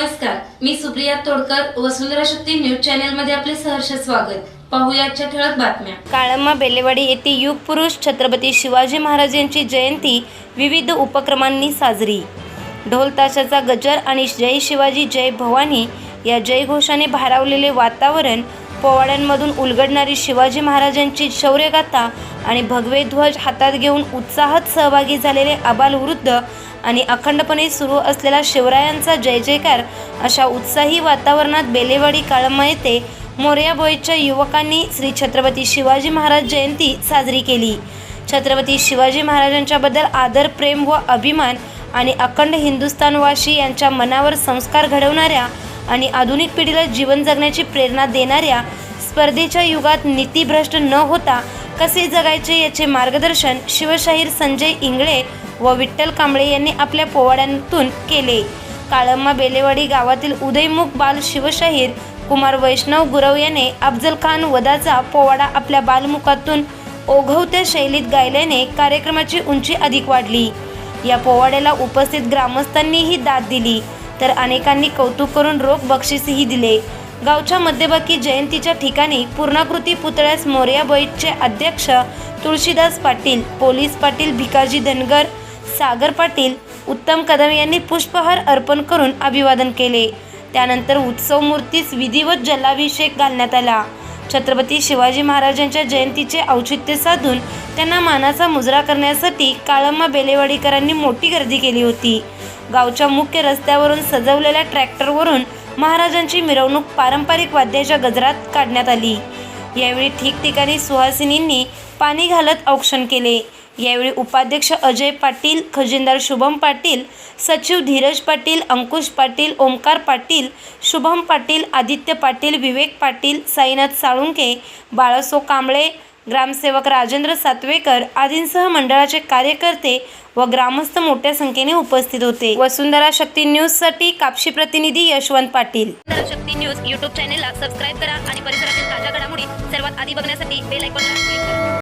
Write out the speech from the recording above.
नमस्कार मी सुप्रिया तोडकर वसुंधरा शक्ती न्यूज चॅनलमध्ये आपले सहर्ष स्वागत. पाहुयाच्या ठळक बातम्या. काळम्मा बेलेवाडी येथे युग पुरुष छत्रपती शिवाजी महाराज यांची जयंती विविध उपक्रमांनी साजरी. ढोल ताशाचा गजर आणि जय शिवाजी जय भवानी या जयघोषाने भारावलेले वातावरण पोवाड्यांमधून उलगडणारी शिवाजी महाराजांची शौर्यगाथा आणि भगवे ध्वज हातात घेऊन उत्साहात सहभागी झालेले आबालवृद्ध आणि अखंडपणे सुरू असलेला शिवरायांचा जय जयकार अशा उत्साही वातावरणात बेलेवाडी काळमा येथे मोर्या बॉयजच्या युवकांनी श्री छत्रपती शिवाजी महाराज जयंती साजरी केली. छत्रपती शिवाजी महाराजांच्या बद्दल आदर प्रेम व अभिमान आणि अखंड हिंदुस्थानवासी यांच्या मनावर संस्कार घडवणाऱ्या आणि आधुनिक पिढीला जीवन जगण्याची प्रेरणा देणाऱ्या स्पर्धेच्या युगात नीतीभ्रष्ट न होता कसे जगायचे याचे मार्गदर्शन शिवशाहीर संजय इंगळे व विठ्ठल कांबळे यांनी आपल्या पोवाड्यांतून केले. काळम्मा बेलेवाडी गावातील उदयमुख बाल शिवशाहीर कुमार वैष्णव गुरव याने अफजल खान वदाचा पोवाडा आपल्या बालमुखातून ओघवत्या शैलीत गायल्याने कार्यक्रमाची उंची अधिक वाढली. या पोवाड्याला उपस्थित ग्रामस्थांनीही दाद दिली. तर अनेकांनी कौतुक करून रोख बक्षीसही दिले. गावच्या मध्यभागी जयंतीच्या ठिकाणी पूर्णाकृती पुतळ्यास मोर्या बैठचे अध्यक्ष तुळशीदास पाटील पोलीस पाटील भिकाजी धनगर सागर पाटील उत्तम कदम यांनी पुष्पहार अर्पण करून अभिवादन केले. त्यानंतर उत्सव मूर्तीस विधिवत जलाभिषेक घालण्यात आला. छत्रपती शिवाजी महाराजांच्या जयंतीचे औचित्य साधून त्यांना मानाचा मुजरा करण्यासाठी काळम्मा बेलेवाडीकरांनी मोठी गर्दी केली होती. गावच्या मुख्य रस्त्यावरून सजवलेल्या ट्रॅक्टरवरून महाराजांची मिरवणूक पारंपरिक वाद्याच्या गजरात काढण्यात आली. यावेळी ठिकठिकाणी सुहासिनींनी पाणी घालत औक्षण केले. यावेळी उपाध्यक्ष अजय पाटील खजिनदार शुभम पाटील सचिव धीरज पाटील अंकुश पाटील ओमकार पाटील शुभम पाटील आदित्य पाटील विवेक पाटील साईनाथ साळुंके बाळासो कांबळे ग्रामसेवक राजेंद्र सातवेकर आदींसह मंडळाचे कार्यकर्ते व ग्रामस्थ मोठ्या संख्येने उपस्थित होते. वसुंधरा शक्ती न्यूजसाठी कापशी प्रतिनिधी यशवंत पाटील. शक्ती न्यूज यूट्यूब चॅनेलला सबस्क्राईब करा आणि परिसरातील ताज्या घडामोडी सर्वात आधी बघण्यासाठी बेल आयकॉनला क्लिक करा.